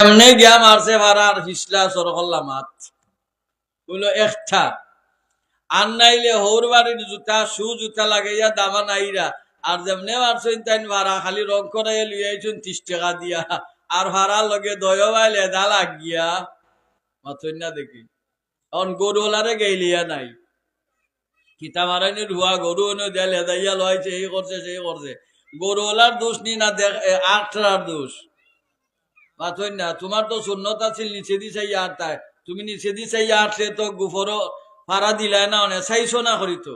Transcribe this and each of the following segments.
এমনি গিয়া মারছে ভাড়ার হিসলা সরকল্লা মাত। বলল একটা আর নাইলে হৌর বাড়ির জুতা শু জুতা লাগাইয়া দামা নাইরা। আর যেমনে মারছেন তাই ভাড়া, খালি রং করাইয়া লইয়াইছেন ত্রিশ টাকা দিয়া। আর ভাড়া লগে দয় বাইলে দা লাগিয়া। মাথুন না দেখি। এখন গরু ওলারে গেইলিয়া নাই। কিতা মারাইনি রুয়া গরু এনে দেয়া লেদাইয়া লইছে এই করছে সেই করছে গরু ওলার দোষ নি না দেখ আটটার দোষ। না তোমার তো শূন্যতা ছিল নিচে দি চাই তাই। তুমি নিচে দি চাই আটলে তো গুফরও ভাড়া দিলাই না অনে, চাইছো না করি তো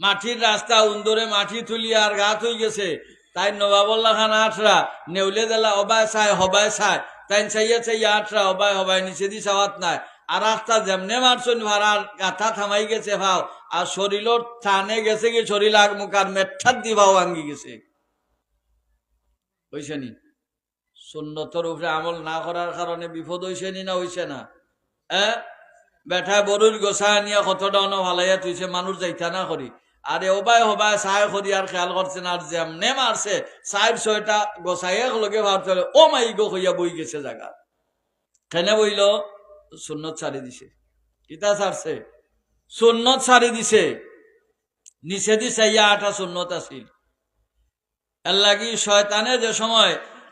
মাটির রাস্তা উন্দরে মাটি তুলি আর গাত হয়ে গেছে। তাই নবাবল্লা খান আটরা নেউলে দেলা অবায় চাই হবায় চাই। তাই চাইয়া চাইয়া আটরা হবায় হবায় নিচে দি চাওয়াত নাই। আর রাস্তা যেমনে মারছুন ভাড়ার গাথা থামাই গেছে ভাও আর শরীরের থানে গেছে কি শরীর আগ মুখার মেঠার দি ভাও ভাঙ্গি গেছে। হইছে নি সুন্নতর উপরে আমল না করার কারণে বিপদ হইছে নি না হইছে না? হ্যাঁ বেঠা বরুর গোসা নিয়ে কতটা অন ভালাইয়া তুইছে মানুষ যাইতা না করি। আরে ওবাই হবাই চাই করি আর খেয়াল করছে না আর যেমনে মারছে চার ছয়টা গোসাই লগে হবে, ও মাই গো হইয়া বই গেছে জায়গা কেনে বইল? সুন্নত ছাড়ি দিছে। কিতা ছাড়ছে সুন্নত ছাড়ি দিছে। নিচে দিছে ইয়া আটা সুন্নত আছিল। এর লাগি শয়তানে যে সময়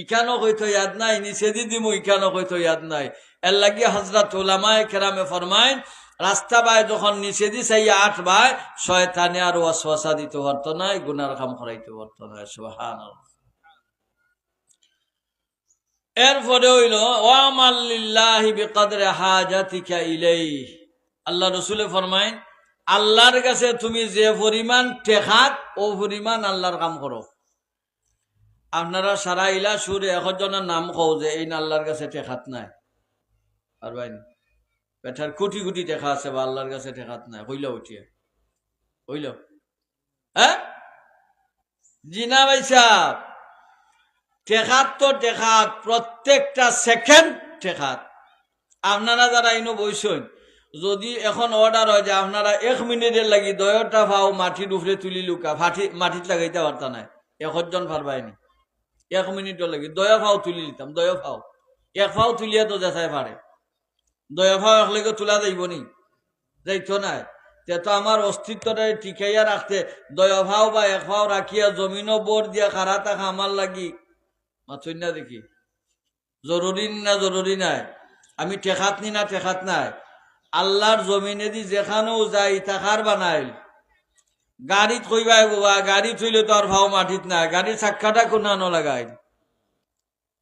ইখানো কইতো ইয়াদ নাই, নিচে দি দিমু ইখানো কইতো ইয়াদ নাই। এর লাগি হজরত ওলামায় কেরামে ফরমাইন রাস্তা বাই যখন নিচে দি চাই আট বাই, শয়তানে আর ওয়াসওয়াসা দিতে পারতো নাই গুনার কাম করাইতে পারতো না সুবহান এরপরে হইল ওয়ামাল্লিল্লাহি বিকদরে হাজাতিকা ইলাইহি। আল্লাহ রসুলে ফরমাইন আল্লাহর কাছে তুমি যে পরিমাণ টেকাত ও পরিমাণ আল্লাহর কাম করো। আপনারা সারা ইলা সুরে একজনের নাম কও যে এই আল্লাহর কাছে টেকাত নাই। আর বাইন বেটার কোটি কোটি টেকা আছে, বা আল্লাহর কাছে টেকাত নাই। হইল উঠিয়ে। হইল। হ্যাঁ? জিনা ভাই সাহ টেকাত তো টেকাত, প্রত্যেকটা সেকেন্ড টেকাত। আপনারা যারা ইনো বইছেন যদি এখন অর্ডার হয় যে আপনারা এক মিনিটের লাগি দয়টা ভাও মাটির উপরে তুলি লুকা, ফাটি মাটিত লাগাইতে পারতা নাই। একজন পারবাইনি এক মিনিটও লাগি। দয়া ফাও তুলি দিতাম দয়া ফাও। এক ফাও তুলিয়া তো দেখাই পারে। দয়া ফাও একলেগে তোলা যাইব নি। যাইতো নাই। তে আমার অস্তিত্বটা টিকাইয়া রাখতে দয়া ফাও বা এক ফাও রাখিয়া জমিনও বোর দিয়া খারা থাকা আমার লাগি। মাথুই না দেখি। জরুরি না জরুরি নাই। আমি টেকাত নি না টেকাত নাই। আল্লাহর জমিনে দি যেখানেও যাই তাকার বানাইল। গাড়িত কইবাই বাবা, গাড়ি থইলে তো আর ভাও মাটিত নাই। গাড়ির চাক্কাটা কোনানো লাগাইল?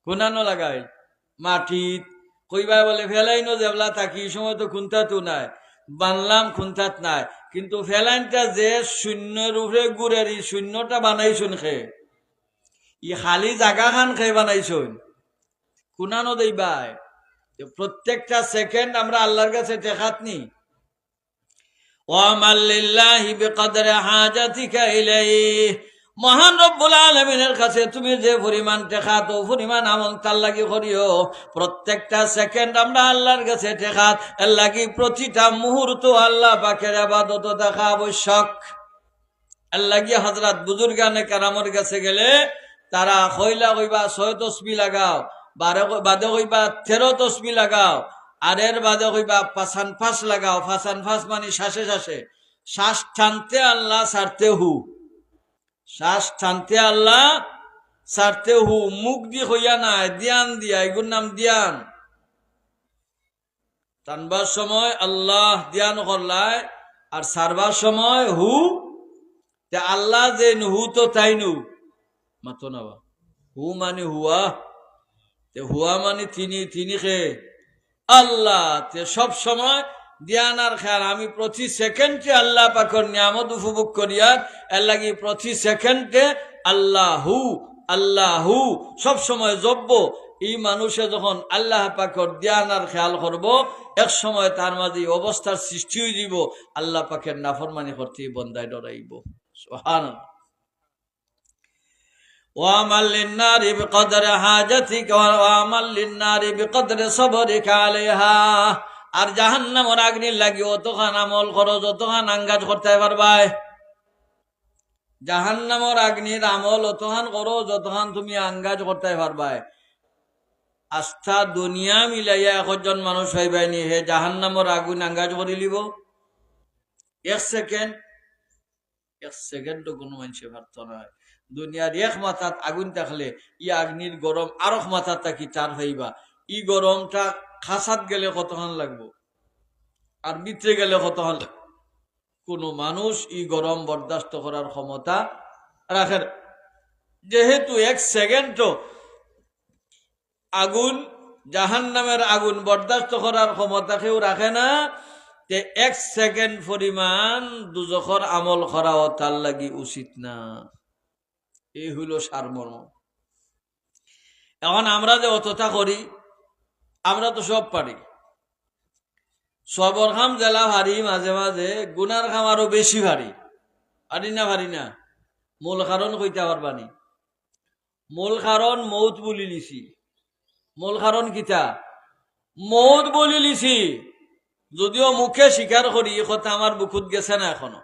কোনানো লাগাইল? মাটিত। কইবাই বলে, ফেলাইনো যেবলা থাকি, এই সময় তো খুন্তাতো নাই। বানলাম, খুন্তাত নাই। কিন্তু ফেলাইনটা যে শূন্যের উপরে গুড়ের এই শূন্যটা বানাইছুন খে। ই খালি জাগা খান খেয়ে বানাইছুন। কুনানো দেইবাই। প্রত্যেকটা সেকেন্ড আমরা আল্লাহর কাছে টেকাত নি। ওয়ামাল লিল্লাহি বিকদরি হাজাতিকা ইলাইহি। মহান রব্বুল আলমিনের কাছে তুমি যে পরিমাণ টেকাত ও পরিমাণ আমল তার লাগি করিও। প্রত্যেকটা সেকেন্ড আমরা আল্লাহর কাছে টেকাত এর লাগি প্রতিটা মুহূর্ত আল্লাহ পাকের আবাদত দেখা আবশ্যক। এর লাগি হজরত বুজুর্গানে কারামর কাছে গেলে তারা কইলা কইবা ছয় তসবি লাগাও, বারো বাদে কইবা তেরো তসবি লাগাও আর এর বাদে কইবা পাঁচান ফাঁস লাগাও, ফাঁসান ফাঁস মানে শ্বাসে শ্বাসে। শ্বাস টানতে আল্লাহ সারতে হু। শ্বাস টানতে আল্লাহ সারতে হু। মুখ দিয়ে হইয়া নাই, দিয়ান দিয়া, এগুর নাম দিয়ান। টানবার সময় আল্লাহ দিয়ান করলায়, আর সারবার সময় হু। তে আল্লাহ যে হু তো তাই নু মাতো হু মানে হুয়া। তে হুয়া মানে তিনি তিনি খে আল্লাহ সব সময় ধ্যান আর খেয়াল আমি প্রতি সেকেন্ডে আল্লাহ পাকর নিয়ামত উপভোগ করিয়ার এর লাগি প্রতি সেকেন্ডে আল্লাহু আল্লাহু সব সময় জব্ব এই মানুষে যখন আল্লাহ পাকর ধ্যান আর খেয়াল করব, এক সময় তার মাঝে অবস্থার সৃষ্টি হয়ে দিব আল্লাহ পাকের নাফরমানি করতে বন্দায় ডরাইব। সোহান وعمل للنار بقدر حاجتك وعمل للنار بقدر صبرك عليها আর জাহান্নামর আগ্নির লাগি অতখান আমল করো যতখান আঙ্গাজ করতে পারবাই জাহান্নামর আগ্নির আমল অতখান করো যতখান তুমি আঙ্গাজ করতে পারবাই আস্থা দুনিয়া মিলাইয়া একজন মানুষ হইবাইনি হে জাহান্নামর আগুন আঙ্গাজ করে লিব এক সেকেন্ড এক সেকেন্ডও কোনো মানুষে পারত নয় দুনিয়ার এক মাথাত আগুন থাকলে, ই আগ্নির গরম আরক মাথাত থাকি চার হইবা। ই গরমটা খাসাত গেলে কতক্ষণ লাগবো? আর ভিতরে গেলে কতক্ষণ কোনো মানুষ ই গরম বরদাস্ত করার ক্ষমতা রাখে। যেহেতু এক সেকেন্ডও আগুন জাহান নামের আগুন বরদাস্ত করার ক্ষমতা কেউ রাখে না, তে এক সেকেন্ড পরিমাণ দুজখর আমল করাও তার লাগি উচিত না। এই হইল সারমর্ম। এখন আমরা যে অতটা করি, আমরা তো সব পারি। সবর খাম জেলা ভারী মাঝে মাঝে গুনার খাম আরও বেশি ভারী। না ভারী না। মূল কারণ কইতে পারবানি মূল কারণ মৌত বলি লিছি মূল কারণ কিতা? মৌত বলি লিছি যদিও মুখে স্বীকার করি কথা আমার বুকুত গেছে না এখনও।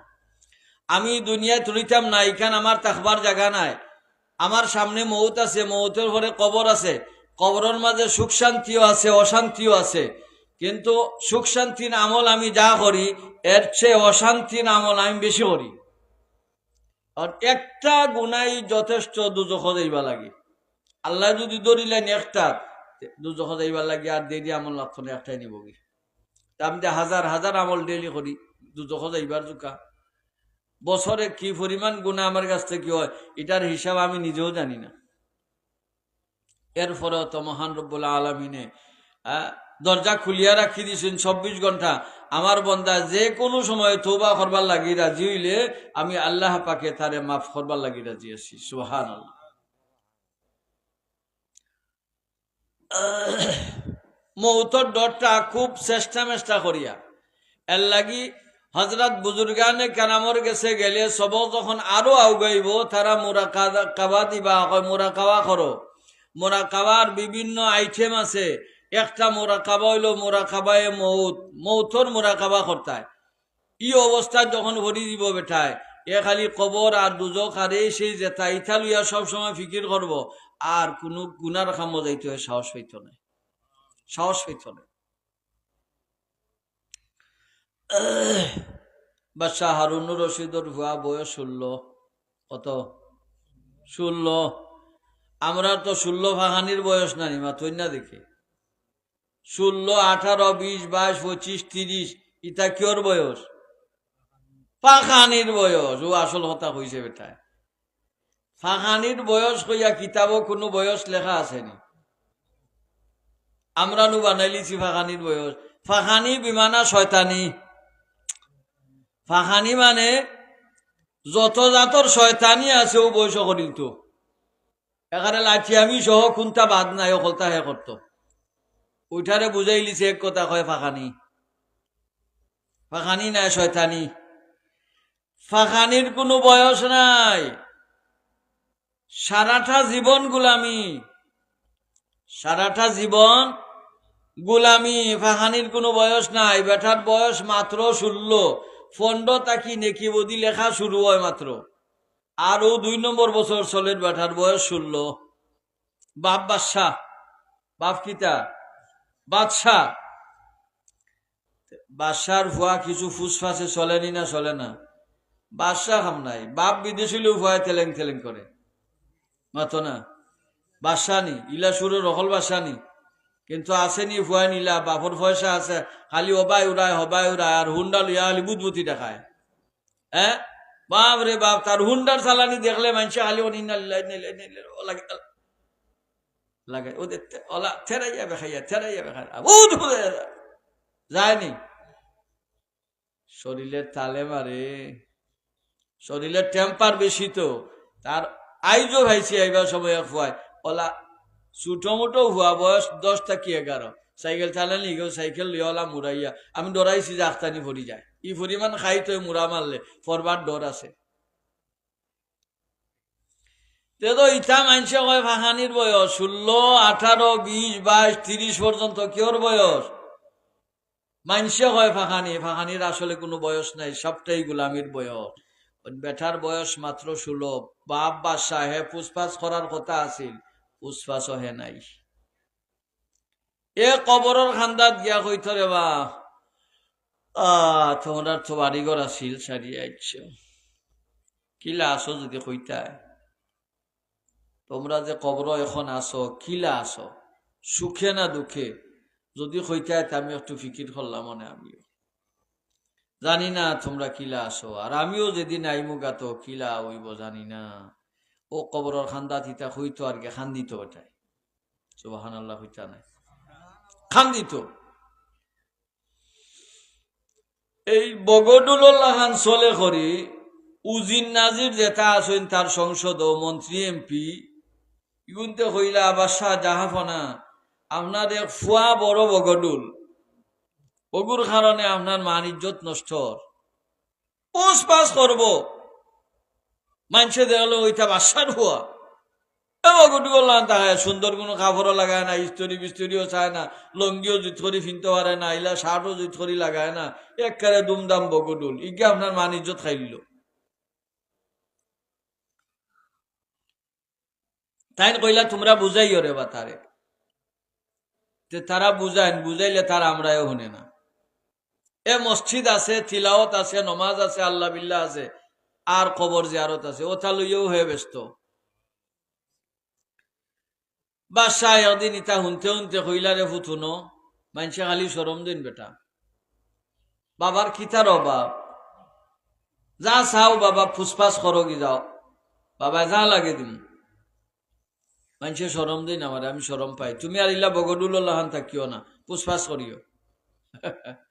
আমি দুনিয়ায় তুলিতাম না, এখান আমার তাকবার জায়গা নাই। আমার সামনে মৌত আছে, মৌতের পরে কবর আছে। কবরের মাঝে সুখ শান্তিও আছে, অশান্তিও আছে। কিন্তু সুখ শান্তির আমল আমি যা করি, এর চেয়ে অশান্তির আমল আমি বেশি করি। আর একটা গুণাই যথেষ্ট দুজখ যাইবা লাগে। আল্লাহ যদি ধরিলেন একটা, দুজখ যাইবা লাগে আর দেরি আমল না একটাই নিব কি? তা আমি যে হাজার হাজার আমল ডেলি করি, দুজখ যাইবার জোকা বছরে কি পরিমাণ গুণা আমার কাছ থেকে হয়, এটার হিসাব আমি নিজেও জানি না। এরপরেও তো মহান রব্বুল আলমিনে দরজা খুলিয়া রাখি দিয়েছেন চব্বিশ ঘণ্টা। আমার বন্দা, যে কোনো সময় তৌবা করবার লাগি রাজি হইলে আমি আল্লাহ পাকে তারে মাফ করবার লাগি রাজি আছি। সুহান মৌতর ডরটা খুব চেষ্টা মেষ্টা করিয়া, এর লাগি হজরত বুজুর্গানে কানামর গেছে গেলে সব যখন আরও আউগাইব তারা মোরা কাবা দিবা মোরা কাবা করো। মোরা কাবার বিভিন্ন আইটেম আছে। একটা মোরা কাবা হইল মোরা কাবায় মৌত। মৌতর মোরা কাবা করতায়। ই অবস্থা যখন ভরি দিব বেঠায় এ খালি কবর আর দুজক আর এই সেই জেতা। ইথা লইয়া সবসময় ফিকির করব। আর কোনো গুনার খাম যাইতে হয় সাহস হইত না সাহস হইত না বাদশাহ হারুনুর রশিদর ভুয়া বয়স ষোলো। কত? ষোলো। আমরা তো ষোলো ভাঙানির বয়স না নিমা তুই না দেখে। ষোলো, আঠারো, বিশ, বাইশ, পঁচিশ, তিরিশ, ইটা কিয়র বয়স? পাখানির বয়স। ও আসল কথা কইছে বেটায়। ফাঁকানির বয়স কইয়া কিতাবও কোনো বয়স লেখা আসেনি আমরা নু বানাইলিছি ফাঁকানির বয়স। ফাঁকানি বিমানা শয়তানি। ফাঁকানি মানে যত জাতর শয়তানি আছে ও বয়স করিল তো। এখানে লাঠি আমি সহ কোনটা বাদ নাই, অকলতা হে করতো ওইটারে বুঝাই লিছে এক কথা কয় ফাঁকানি ফাঁকানি নাই, শয়তানি। ফাঁকানির কোনো বয়স নাই। সারাটা জীবন গুলামি। সারাটা জীবন গুলামি। ফাঁকানির কোনো বয়স নাই। বেটার বয়স মাত্র ষোলো ফন্ড তাকি নেকি বদি লেখা শুরু হয় মাত্র। আরও দুই নম্বর বছর চলের বেটার বয়স ষোলো। বাপ বাদশাহ। বাপ কিতা? বাদশাহ। বাদশার ভুয়া কিছু ফুসফাসে চলেনি না, চলে না। বাদশাহ খাম নাই। বাপ বিদেশিলেও ভুয়ায় তেলেং তেলেং করে। মাতো না। বাসানি ইলা সুর রহল বাসানি কিন্তু আসেনি ভুয়াই নিলা বাপর পয়সা আছে। খালি অবাই উড়ায় হবাই উড়ায় আর হুন্ডা লইয়া খালি বুদবুতি দেখায়। হ্যাঁ বাপ রে বাপ তার হুন্ডার চালানি দেখলে মানুষে খালি ও নিলে নিলে ও লাগে লাগে। ওদের ওলা থেরাইয়া বেখাইয়া থেরাইয়া বেখাইয়া। বহুত যায়নি শরীরের তালে মারে শরীরের টেম্পার বেশি তো। তার আইজো ভাইছি আইবার সময় খুয়ায় ওলা ছোটো মোটো হুয়া বয়স দশ থাকি এগারো সাইকেল চালানি গেও সাইকেল লিওলা মুরাইয়া আমি ডরাইছি যে আখতানি ফরি যায়। ই পরিমাণ খাই তই মুরা মারলে ফরবার ডর আছে। তে তো ইটা মানছে কয় ফাঁকানির বয়স ষোলো আঠারো বিশ, বাইশ তিরিশ পর্যন্ত কিয়র বয়স? মানছে হয় ফাঁকানি ফাঁকানির আসলে কোনো বয়স নাই সবটাই গুলামির বয়স। বেটার বয়স মাত্র ষোলো বাপ বাদশাহ হে পুষ্পাস করার কথা আছিল। পুষ্পাসও হে নাই। এ কবরের খান্দাত গিয়া কইত রে বা আহ তোমরা তো বাড়িঘর আছিল সারিয়ে আইছ। কিলা আসো যদি কইতায় তোমরা যে কবর এখন আসো কিলা আসো সুখে না দুঃখে? যদি কইতায় তা আমি একটু ফিকির করলাম মনে আমিও। জানি না তোমরা কিলা আসো আর আমিও যেদিন আইমু গাতো কিলা হইব জানি না। ও কবরের খান্দা তিতা হইতো আর কে, খান্দিত ওটাই। সুবাহান আল্লাহ হইতা নাই। খান্দিত। এই বগডুল্লাহ খান চলে করি, উজিন নাজির যেটা আছেন তার সংসদ মন্ত্রী এমপি ইগুনতে কইলা আবার শাহ জাহাফনা। আপনার এক ফুয়া বড় বগডুল। ওগুর কারণে আপনার মান ইজ্জত নষ্ট। পোষ পাস করব। মানছে দেখল ওইটা বাসার হুয়া। বগডু করলাম তাহলে সুন্দর কোনো কাপড়ও লাগায় না, ইস্তরি বিস্তরিও চায় না, লঙ্গিও জুত করি ফিনতে পারে না, ইলা শার্টও জুত করি লাগায় না একবারে দুমদাম বগডুল ইগে আপনার মান ইজ্জত খাইল। তাই কইলা, তোমরা বুঝাইও রে বা তারে তে তারা বুঝাইন, বুঝাইলে তারা আমরাও শুনে না। এ মসজিদ আছে তিলাওত আছে, নমাজ আছে, আল্লাহ বিল্লাহ আছে আর কবর জিয়ারত আছে। ওটা লইয়াও হয়ে ব্যস্ত। বাদশাহ একদিন ইটা শুনতে শুনতে কইলারে ফুতুনো মানছে খালি সরম দিন বেটা। বাবার কিতার অভাব। যা চাও বাবা ফুসফাস করো কি যাও বাবা যা লাগে দিম। মানুষে সরম দিন আমার আমি সরম পাই। তুমি আর ইল্লা বগডুল্লাহান থাকিও না পুষ্পাস করিও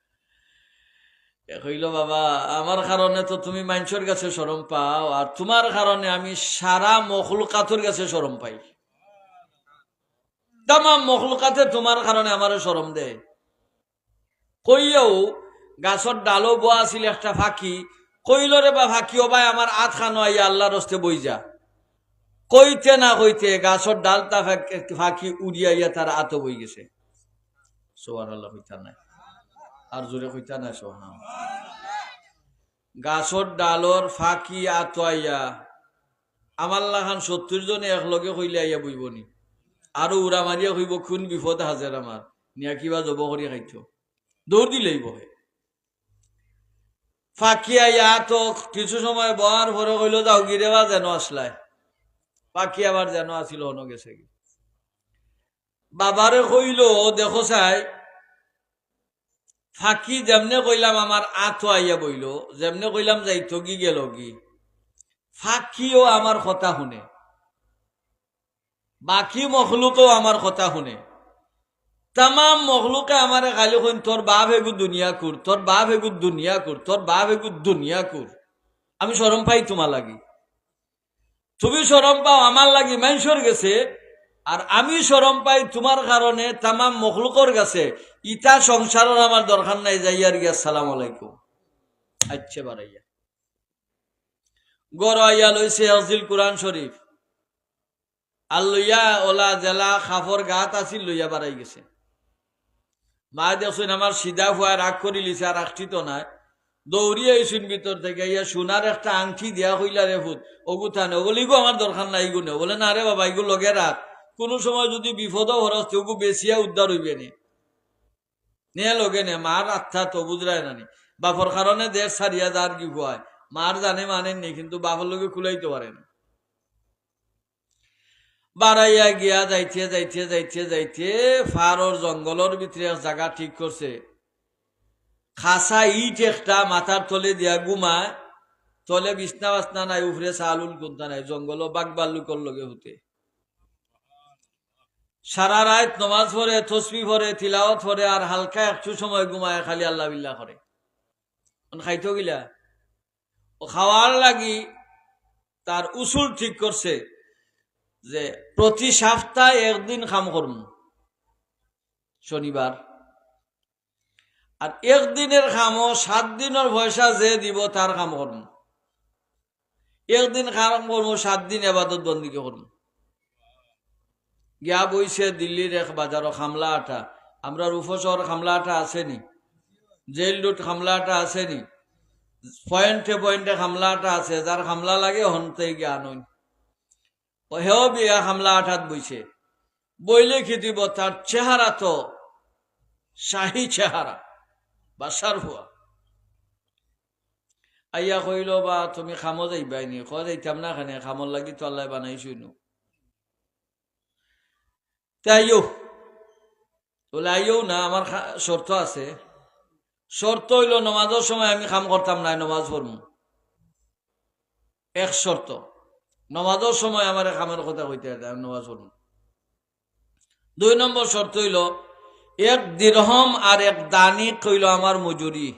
কইল বাবা, আমার কারণে তো তুমি মানুষের কাছে সরম পাও, আর তোমার কারণে আমি সারা মখলুকাতের কাছে সরম পাই। তামাম মখলুকাতে তোমার কারণে আমার সরম দে। কইয়াও গাছর ডালো বোয়া আছিল একটা ফাঁকি, কইল রে বা ফাঁকি, ও ভাই, আমার আত খানো আইয়া আল্লাহর রস্তে বই যা। কইতে না কইতে গাছর ডালটা ফাঁকি উড়িয়াইয়া তার আত বই গেছে। সোহান আল্লাহ নাই। আর জোরে কইতা নাই সোহান। গাছর ডালর ফাঁকি আত আইয়া আমার লাখান সত্তর জনে একলগে কইলে আইয়া বইবনি আৰু উৰা মাৰিয়া কইব, খুন বিপদ হাজার আমার নিয়া কিবা জব কৰি খাইছ। দৌড় দিলেই বহে ফাঁকি আইয়া তো কিছু সময় বহার পরে কইল, যাও গিরে বা যেন আসলাই পাখি আবার যেন আসিল হন গেছে বাবারে কইল দেখো চাই। ফাঁকি যেমনে কইলাম আমার আঁত আইয়া বইল, যেমনে কইলাম যাইতো কি গেল কি? ফাঁকিও আমার কথা শুনে। বাকি মখলুকেও আমার কথা শুনে। তামাম মখলুকে আমার গালি শুন, তোর বাপ এগু দুনিয়া কুর তোর বাপ এগু দুনিয়া কুর তোর বাপ এগু দুনিয়া কুর আমি সরম পাই তোমার লাগি। তুমি সরম পাও আমার লাগি। মানুষের গেছে আর আমি সরম পাই তোমার কারণে তামাম মখলুকর গেছে ইটা সংসারের আমার দরকার নাই যাইয়ার গিয়া সালাম আলাইকুম। আচ্ছা বাড়াইয়া। গড় আইয়া লইছে হজিল কোরআন শরীফ। আর লইয়া ওলা জেলা খাফর গাত আছিল, লইয়া বাড়াই গেছে। মা দেখছেন আমার সিধা ফুয়া রাগ করি লিছে, আর রাখঠিত নাই। দৌড়িয়ে আইসুন ভিতর থেকে, ইয়া সোনার একটা আংটি দিয়া হইলা রে ফুট ওগু থানে ওগুলি গো আমার দরকার নাই গুনে বলে, না রে বাবা এগুলো লগে রাখ কোন সময় যদি বিপদ হরস ওগু বেশিয়া উদ্ধার হইবে নিয়ে লগে নে, মার আত্মা তো বুঝরায় নানি বাপর কারণে দেশ সারিয়া যার কি হয় মার জানে মানেননি কিন্তু বাপর লগে খুলাইতে পারে না। বাড়াইয়া গিয়া যাইতে যাইতে যাইতে যাইতে ফারর জঙ্গলের ভিতরে জায়গা ঠিক করছে খাসা ইট একটা মাথার তলে দিয়া গুমায় তলে বিছনা বাসনা নাই উফরে চালুল কোনটা নাই জঙ্গল বাঘ বাল্লুকর লগে হতে। সারা রাত নমাজ পড়ে, তসবি পড়ে, তিলাওয়াত পড়ে, আর হালকা একটু সময় ঘুমায়, খালি আল্লাহ বিল্লাহ করে। খাইতো গিলা? ও খাওয়ার লাগি তার উসুল ঠিক করছে যে, প্রতি সপ্তাহে একদিন খাম করম। শনিবার। আর একদিনের খামও সাত দিনের পয়সা যে দিব তার কাম করম। একদিন কাম করব সাত দিন এবাদত বন্দিকে করম। গিয়া বইছে দিল্লির এক বাজারও খামলা আটা আমরা রূপসর খামলা আটা আসেনি। জেল রুট খামলা আটা আসেনি। পয়েন্টে পয়েন্টে খামলা আটা আছে। যার খামলা লাগে হনতে গিয়া ও হেও বিয়া খামলা আঠাত বইছে। বইলে খিতিব তার চেহারা তো শাহী চেহারা বাসার হুয়া আইয়া কইল, বা, তুমি খামো যাইবাইনি ক যাইতাম না খানে খামর লাগি তো আল্লাহ বানাইছুই নু তাইও বলে আইও না, আমার শর্ত আছে। শর্ত হইল নমাজের সময় আমি খাম করতাম না, নমাজ পড়ম। এক শর্ত। নমাজের সময় আমার খামের কথা কইতে আমি নমাজ পড়ম। দুই নম্বর শর্ত হইল, এক দিরহম আর এক দানিক হইল আমার মজুরি।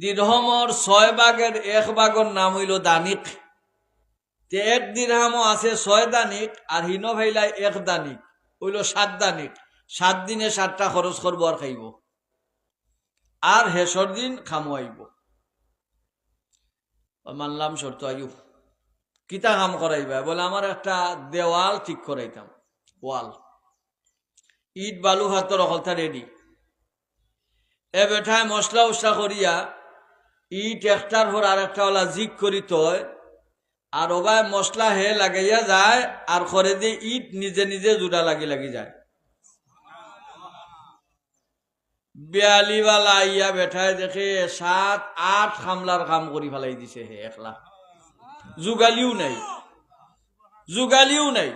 দিরহমর ছয় ভাগের এক ভাগের নাম হইল দানিক। এক দিরহামও আছে ছয় দানিক, আর হিন ভাইলাই এক দানিক। হইল সাত দানিক সাত দিনে সাতটা খরচ করব আর খাইব। আর হেসর দিন খামো আইব। মানলাম শর্ত আইব কিতা কাম করাইবা? বলে, আমার একটা দেওয়াল ঠিক করাইতাম, ওয়াল। ইট, বালু, হাতর অকলতা রেডি এ বেঠায় মশলা উসলা করিয়া, ইট একটার পর আর একটা ওলা জিক তয় আর ওবায় মশলা হে লাগাইয়া যায়, আর করে দিয়ে ইট নিজে নিজে জুড়া লাগি লাগি যায়। বিয়ালিওয়ালা ইয়া বেঠায় দেখে সাত আট খামলার কাম করি ফেলাই দিছে হে একলা। যুগালিও নাই। যুগালিও নাই।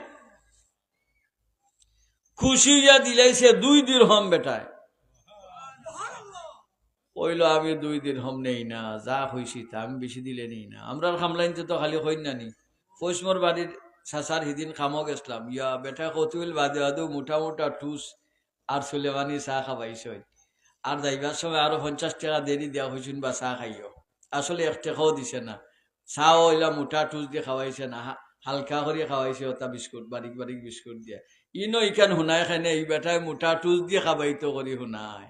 খুশি ইয়া দিলাইছে দুই দিন হম বেটায় ওইল আমি দুই দিন হম নেই না, যা হইছি তা আমি বেশি দিলে নেই না। আমরা খামলাইনতে তো খালি হইন না নি। পৈশমর বাড়ির সাসার হিদিন খামো গেছিলাম। ইয়া বেটা কতুল বাদে আদু মোটা মোটা টুস আর সুলেমানি চা খাবাইছে আর যাইবার সময় আরও পঞ্চাশ টাকা দেরি দেওয়া হয়েছিল বা চা খাইও। আসলে এক টাকাও দিছে না। চাও ওইলা মোটা টুস দিয়ে খাওয়াইছে না। হালকা করে খাওয়াইছে ওটা বিস্কুট বারিক বারিক বিস্কুট দিয়ে। ইনো ইখান শুনাই খানে এই বেটাই মোটা টুস দিয়ে খাবাইতো কৰি শুনাই।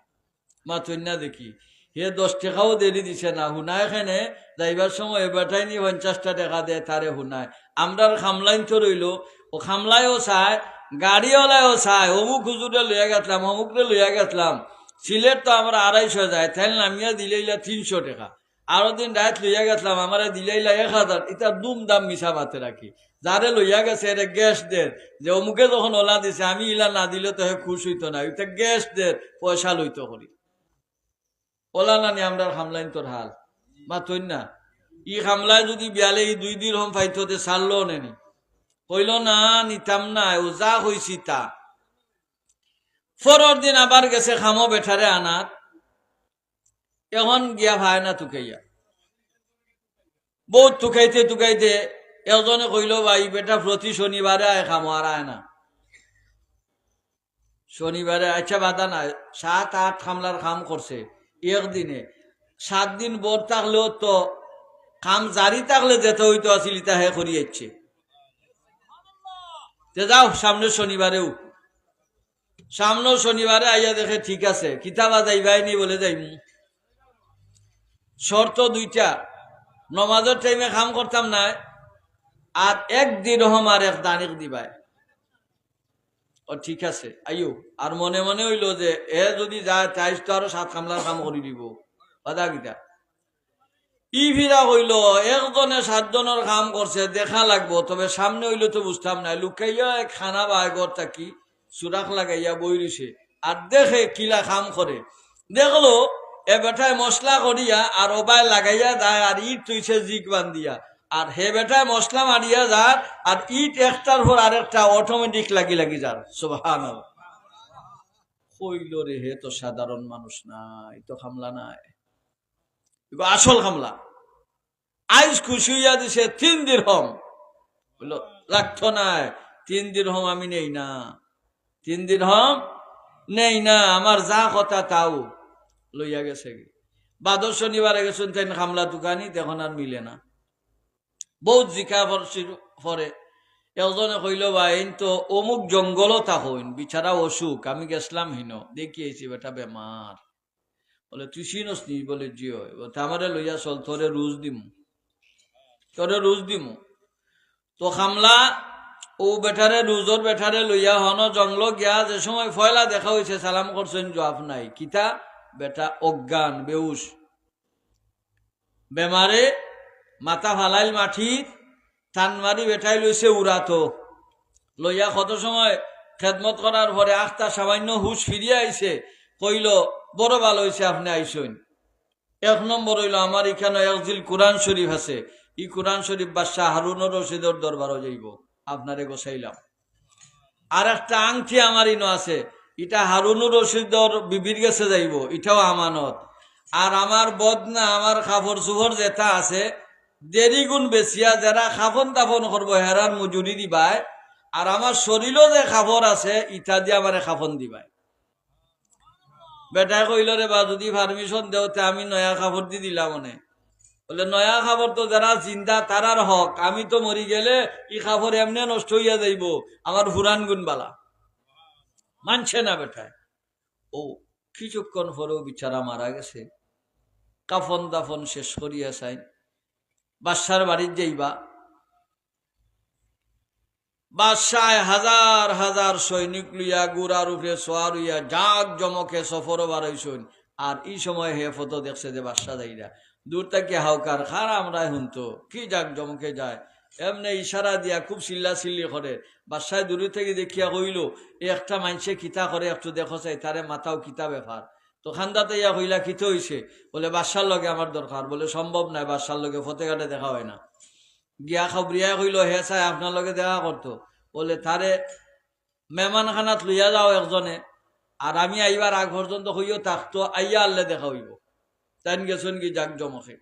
মাথুন না দেখি। হে দশ টাকাও দেরি দিছে না, শুনাই খানে যাইবার সময় এ বেটাই নি পঞ্চাশটা টাকা দেয় তারে শুনায় আমরার খামলাইন তো রইল ও খামলাইও চায় গাড়িওয়ালাও চায় অমুক হুজুরে লইয়া গেছিলাম অমুকরে লইয়া গেছিলাম। সিলেট তো আমরা আড়াইশো যায় তাই নামিয়া দিলেইলা তিনশো টাকা। আরও দিন রাত লইয়া গেছিলাম আমার দিলেইলা এক হাজার এটা দুম দাম মিশা মাতে রাখি যারে লইয়া গেছে এটা গ্যাস দের যে অমুকে যখন ওলা দিছে, আমি ইলা না দিলে তো হে খুশ হইতো না এটা গ্যাস দের পয়সা লইতো করি ওলা নানি আমরা হামলাইন তোর হাল। মা তৈন না, ই হামলায় যদি বিয়ালে ই দুই দিন হম ফাইতো তে সারলো নেনি কইল না, নিতাম না ও যা হইছি তা। ফরর দিন আবার গেছে খামো বেঠারে আনাত। এখন গিয়া ভাই না তুকাইয়া বহুত তুকাইতে তুকাইতে এজনে কইল, ভাই, বেটা প্রতি শনিবারে আয় খামো আর আয় না। শনিবারে আচ্ছা বাধা নাই, সাত আট খামলার কাম করছে একদিনে সাত দিন বর থাকলেও তো কাম জারি থাকলে যেতে হইতো আসিল তা হে করিয়েছে। তে যাও, সামনের শনিবারেও। সামনের শনিবারে আইয়া দেখে ঠিক আছে, কিতাবা যাইবাইনি বলে যাইম। শর্ত দুইটা, নমাজের টাইমে কাম করতাম না, আর এক দিন আর এক দানিক দিবাই। ঠিক আছে। আইও আর মনে মনে হইল যে, এ যদি যায় তাইস তো আরও সাত কামলার কাম করে দিব। বাদা গীতা ই ফিরা হইল, একজনে সাতজনের কাম করছে দেখা লাগবো, তবে সামনে হইল তো বুঝতাম না লুকাইয়া খানা খানা বাগর থাকি সুরাখ লাগাইয়া বই রইছে আর দেখে কিলা কাম করে দেখল, এ বেটায় মশলা করিয়া আর ওবায় লাগাইয়া যায় আর ইট তুইছে জিক বান্দিয়া আর হে বেটায় মশলা মারিয়া যায় আর ইট একটার পর আরেকটা অটোমেটিক লাগি লাগি যার। সুবহান কইল রে, হে তো সাধারণ মানুষ না এই তো খামলা নাই। আসল খামলা। আইস খুশি হইয়া দিছে তিন দিন হম বলল লাগতো নাই, তিন দিন হম আমি নেই না। তিন দিন হম নেই না, আমার যা কথা তাও লইয়া গেছে বাদর শনিবারে গেছেন তেন খামলা দোকানি তখন আর মিলে না। বহুত জিকা পরে একজনে কইল বাইন তো অমুক জঙ্গলও থাকুন বিছারা অসুখ, আমি গেছিলাম হিন দেখিয়েছি বেটা বেমার বলে তুই চিনস নি, বলে জিও আমারে লইয়া চল তোরে রুজ দিম। তোরে রুজ দিমু। তো খামলা ও বেঠারে রুজর বেঠারে লইয়া হন জঙ্গল গিয়া যে সময় ফয়লা দেখা হয়েছে সালাম করছেন জবাব নাই। কিতা? বেটা অজ্ঞান বেউস বেমারে মাথা ফালাইল মাটিত টান মারি বেঠাই লইছে উড়াতো লইয়া কত সময় খেদমত করার পরে আখটা সামান্য হুশ ফিরিয়ে আইছে কইল বড় ভালো হয়েছে আপনি আইসইন এক নম্বর হইল আমার এখানে একজিল কোরআন শরীফ আছে। ই কোরআন শরীফ বাদশাহ হারুন রশিদর দরবারও যাইব আপনারে গোসাইলাম আর একটা আংটি আমার ইনো আছে। এটা হারুনুর রশিদর বিবির গেছে যাইব। এটাও আমানত। আর আমার বদনা, আমার খাফর সুফর যেটা আছে দেরি গুণ বেছিয়া যারা খাফন তাফন করব, হেরার মজুরি দিবাই। আর আমার শরীরও যে খাফর আছে, ইটা দিয়ে আমার খাফন দিবাই। বেটায় কইল রে, বা, যদি পারমিশন দেওতে আমি নয়া খাবার দি দিলাম মনে বলে, নয়া খাবার তো যারা চিন্তা তারার হক। আমি তো মরি গেলে ই খাবার এমনি নষ্ট হইয়া যাইব, আমার ফুরান গুণ বালা। মানছে না বেটায় ও, কিছুক্ষণ পরেও বিচারা মারা গেছে। কাফন দাফন শেষ করিয়া চাই বাদশার বাড়ির যাইবা। বাদশায় হাজার হাজার সৈনিক লইয়া গুড়ার উপরে সোয়ার হইয়া জাগ জমকে সফর বাড়াইছুন। আর এই সময় হে ফটো দেখছে যে বাদশা যাইরা। দূর থেকে হাউকার খার আমরা হুনতো, কি জাগ জমকে যায়? এমনি ইশারা দিয়া খুব চিল্লা চিল্লি করে। বাদশায় দূরে থেকে দেখিয়া কইল, একটা মানুষে কিতা করে, একটু দেখো চাই, তারে মাথাও কিতা ব্যাপার তো খান্দাতে ইয়া কইলা কিতে হইছে বলে, বাদশার লগে আমার দরকার। বলে, সম্ভব নাই, বাদশার লগে ফতেঘাটে দেখা হয় না। গিয়া খবরিয়া কইল, হে চাই, আপনার লগে দেখা করতো। বলে, তারে মেহমানখানাত লইয়া যাও একজনে, আর আমি আইবার আগ পর্যন্ত হইও থাকতো আইয়া আল্লে দেখা হইব। তাইন গেছেন কি জাক জমকে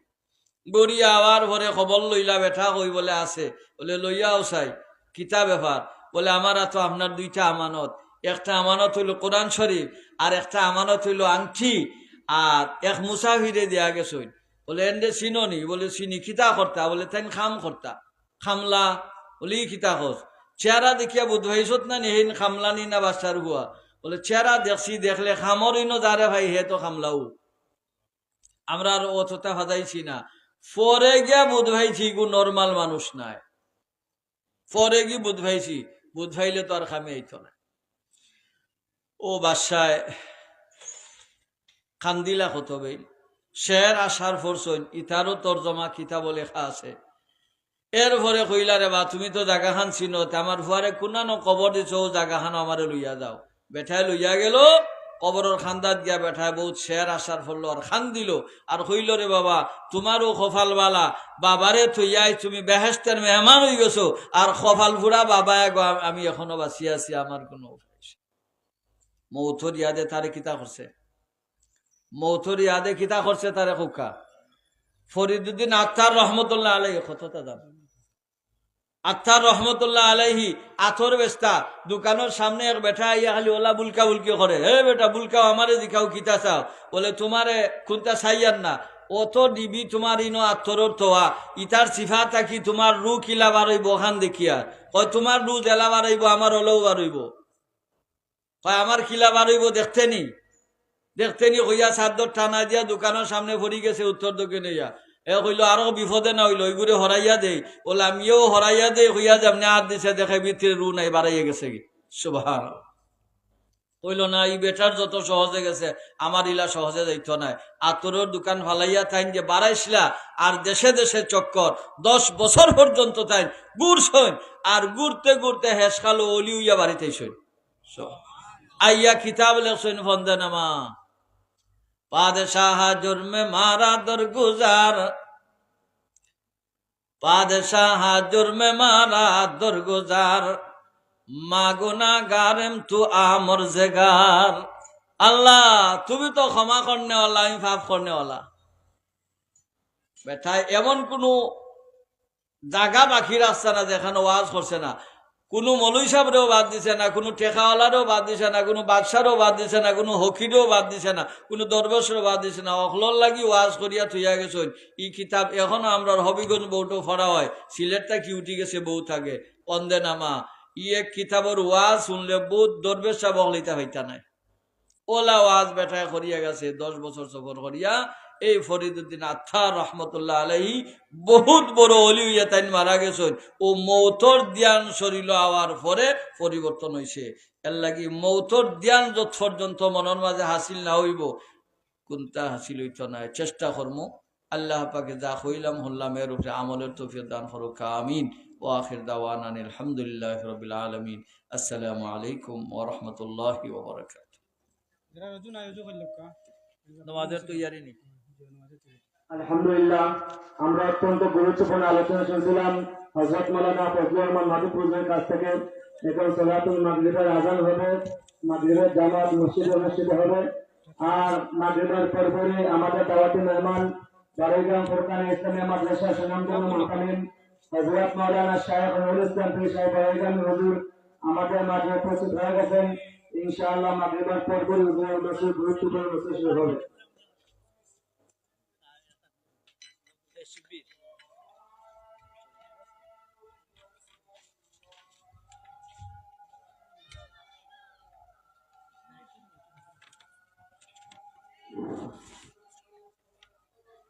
গড়িয়া আবার ভরে খবর লইলা, বেঠা কই বলে, আছে। বলে, লইয়াও চাই, কিতা ব্যাপার? বলে, আমার তো আপনার দুইটা আমানত। একটা আমানত হইল কোরআন শরীফ, আর একটা আমানত হইল আংটি আর এক মুসাফিরে দিয়া গেছইন বলে এন্ডে চিননি বলে, চিনি, খিতা করতা। বলে তাই খাম করতা। খামলা? বলে খিতা খোঁজ চেহারা দেখিয়া বুধ ভাইছত না নিহীন খামলা নি না বাচ্চার হুয়া বলে, চেহারা দেখছি, দেখলে খামর ইনো ভাই, হে তো খামলাও। আমরা আর অতটা ভাজাইছি না। পরে গিয়া বুধ ভাইছি গু নর্মাল মানুষ নাই। পরে গি বুধ ভাইছি, বুধ ভাইলে তো আর খামে আইতো না। ও বাসায় খান্দিলা কত বেই শের আসার ফরসইন, ইতারও তর্জমা কিতাব লেখা আছে। এর পরে কইলা রে বা, তুমি তো জাগাখান চিনো, তে আমার ফুয়ারে কোনানো কবর দিছ ও জাগাখান আমারে লইয়া যাও। বেঠায় লইয়া গেল, কবরের খান্দাত গিয়া বেঠায় বহুত শের আসার ফললো আর খান দিল আর কইল রে বাবা, তোমারও খফাল বালা বাবারে থইয়াই তুমি বেহেস্তের মেহমান হয়ে গেছো, আর খফাল ফুরা বাবা আমি এখনও বাঁচি আছি, আমার কোনো মৌথর ইয়াদে তারে কিতা করছে? মৌথর ইয়াদে কিতা করছে তারে কোকা ফরিদুদ্দিন আত্মার রহমতুল্লাহ আলাই কতটা দাম? আত্মার রহমতুল্লাহ আলাইহি, আথর বেস্তা, দোকানের সামনে এক বেটা ইয়া খালি ওলা বুলকা বুলকি করে, হে বেটা, বুলকাও আমারে দিখাও, কিতা চাও? বলে, তোমারে কোনটা চাইয়ার না? অত দিবি তোমার ইনো আত্মরর তোয়া ইটার সিফা থাকি তোমার রু কিলা বারইব, ওখান দেখিয়া। কয়, তোমার রু জেলা বারইব, আমার ওলেও বারইব। কয় আমার কিলা বারইব দেখতে নি। দেখতে নি হইয়া চাদর টানা দিয়া দোকানের সামনে ভরি গেছে উত্তর দক্ষিণে এ কইল, আরও বিপদে না হইল ওইগুলো হরাইয়া দেই বলে আমিও হরাইয়া দেই হইয়া যামনে হাত দিছে, দেখে ভিতরে রু নাই বাড়াইয়া গেছে কি সুভার কইল, না, এই বেটার যত সহজে গেছে আমার ইলা সহজে যাইত নাই। আতরের দোকান ফালাইয়া তাইন যে বাড়াইছিলা আর দেশে দেশে চক্কর, দশ বছর পর্যন্ত তাই গুড় সইন আর গুড়তে গুড়তে হেস খালো অলি উইয়া বাড়িতে সইন আইয়া কিতাব লেখছেন ফন্দেনামা পাদশাহ জুর্মে মারা দরগুজার। পাদশাহ জুর্মে মারা দরগুজার। মাগুনা গারেম তু আমর জেগার। আল্লাহ, তুমি তো ক্ষমা করনেওয়ালা আমি পাপ করনেওয়ালা। বেঠায় এমন কোনো জায়গা বাকি রাখছে না যেখানে ওয়াজ করছে না। কোনো মলুই সাহেবরেও বাদ দিছে না, কোনো টেকাওয়ালারও বাদ দিছে না, কোনো বাদশারও বাদ দিছে না, কোনো হকিরও বাদ দিছে না, কোনো দরবেশেরও বাদ দিছে না। অখলর লাগি ওয়াজ করিয়া থইয়া গেছেন। ই কিতাব এখনও আমরা হবিগঞ্জ বউটো ফরা হয়, সিলেটটা কি উঠি গেছে বউ থাকে, অন্দে নামা। ইয়ে কিতাবর ওয়াজ শুনলে বুধ দরবেশা বগলিতা হইতা নাই। ওলা ওয়াজ বেটায় করিয়া গেছে, দশ বছর সফর করিয়া এই ফরিদুদ্দিন আত্মা রহমতুল্লাহ আলহী বহুত বড় অলি হইয়া তাই মারা গেছেন। ও মৌতর ধ্যান শরীর আওয়ার পরে পরিবর্তন হয়েছে এর লাগি মৌতর ধ্যান যত পর্যন্ত মনের মাঝে হাসিল না হইব কোনটা হাসিল হইত না। চেষ্টা করম। আল্লাহ পাকে যা হইলাম হল্লাম এর উপরে আমলের তৌফিক দান ফরুক আমিন। ও আখির দাওয়ান আলহামদুলিল্লাহ রবিল আলমিন। আসসালামু আলাইকুম ওবরাকাত আয়োজক হল লোক তোমাদের তৈয়ারি নেই। আলহামদুলিল্লাহ, আমরা অত্যন্ত গুরুত্বপূর্ণ আলোচনা শুনছিলাম। হজরত মালানা ফজলুর রহমান মাধুপুরের কাছ থেকে। এখন সলাতুল মাগরিবের আজান হবে, মাগরিবের জামাত মসজিদ অনুষ্ঠিত হবে। আর মাগরিবের পরপরে আমাদের দাওয়াতি মেহমান বারৈগ্রাম ফোরকান ইসলামিয়া মাদ্রাসা সুনামগঞ্জ মাকামিন হজরত মাওলানা শাহেখ নুরুল ইসলাম পীর সাহেব বারৈগ্রাম হুজুর আমাদের মাঝে উপস্থিত হয়ে গেছেন। ইনশাআল্লাহ মাগরিবের পরপরে হুজুরের বসে গুরুত্বপূর্ণ বসে হবে।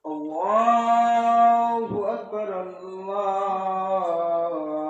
الله أكبر الله